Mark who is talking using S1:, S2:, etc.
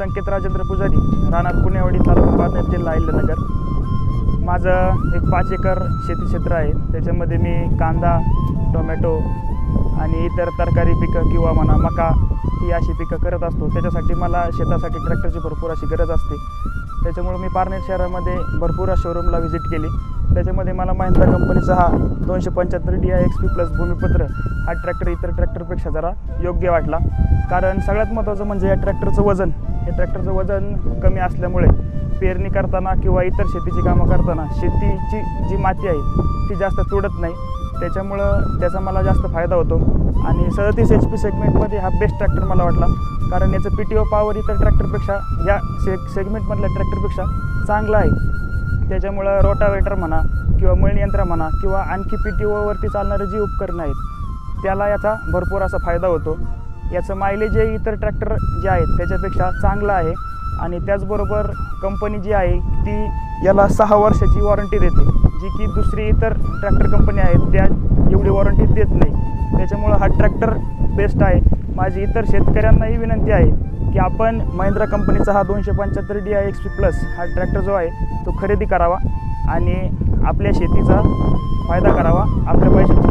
S1: संकेत राजेंद्र पुजारी राहणार पुणेवाडी तालुका पारनेर जिल्हा अहिल्यानगर. माझं एक पाच एकर शेती क्षेत्र आहे. त्याच्यामध्ये मी कांदा टोमॅटो आणि इतर तरकारी पिकं किंवा म्हणा मका ही अशी पिकं करत असतो. त्याच्यासाठी मला शेतासाठी ट्रॅक्टरची भरपूर अशी गरज असते. त्याच्यामुळे मी पारनेर शहरामध्ये भरपूर शोरूमला व्हिजिट केली. त्याच्यामध्ये मला महिंद्रा कंपनीचा हा दोनशे पंच्याहत्तर D I X P plus भूमिपत्र हा ट्रॅक्टर इतर ट्रॅक्टरपेक्षा जरा योग्य वाटला. कारण सगळ्यात महत्त्वाचं म्हणजे या ट्रॅक्टरचं वजन. हे ट्रॅक्टरचं वजन कमी असल्यामुळे पेरणी करताना किंवा इतर शेतीची कामं करताना शेतीची जी माती आहे ती जास्त तुडत नाही. त्याच्यामुळं त्याचा मला जास्त फायदा होतो. आणि सदतीस एच पी सेगमेंटमध्ये हा बेस्ट ट्रॅक्टर मला वाटला. कारण याचं पी टी ओ पॉवर इतर ट्रॅक्टरपेक्षा या से सेगमेंटमधल्या ट्रॅक्टरपेक्षा चांगला आहे. त्याच्यामुळं रोटावेटर म्हणा किंवा मळणी यंत्र म्हणा किंवा आणखी पी टी ओवरती चालणारे जी उपकरणं आहेत त्याला याचा भरपूर असा फायदा होतो. याचं मायलेज हे इतर ट्रॅक्टर जे आहेत त्याच्यापेक्षा चांगलं आहे. आणि त्याचबरोबर कंपनी जी आहे ती याला सहा वर्षाची वॉरंटी देते. जी की दुसरी इतर ट्रॅक्टर कंपनी आहेत त्या एवढी वॉरंटी देत नाही. त्याच्यामुळं हा ट्रॅक्टर बेस्ट आहे. माझी इतर शेतकऱ्यांनाही विनंती आहे की आपण महिंद्रा कंपनीचा हा दोनशे पंच्याहत्तर D I X P plus हा ट्रॅक्टर जो आहे तो खरेदी करावा आणि आपल्या शेतीचा फायदा करावा आपल्या पैशाची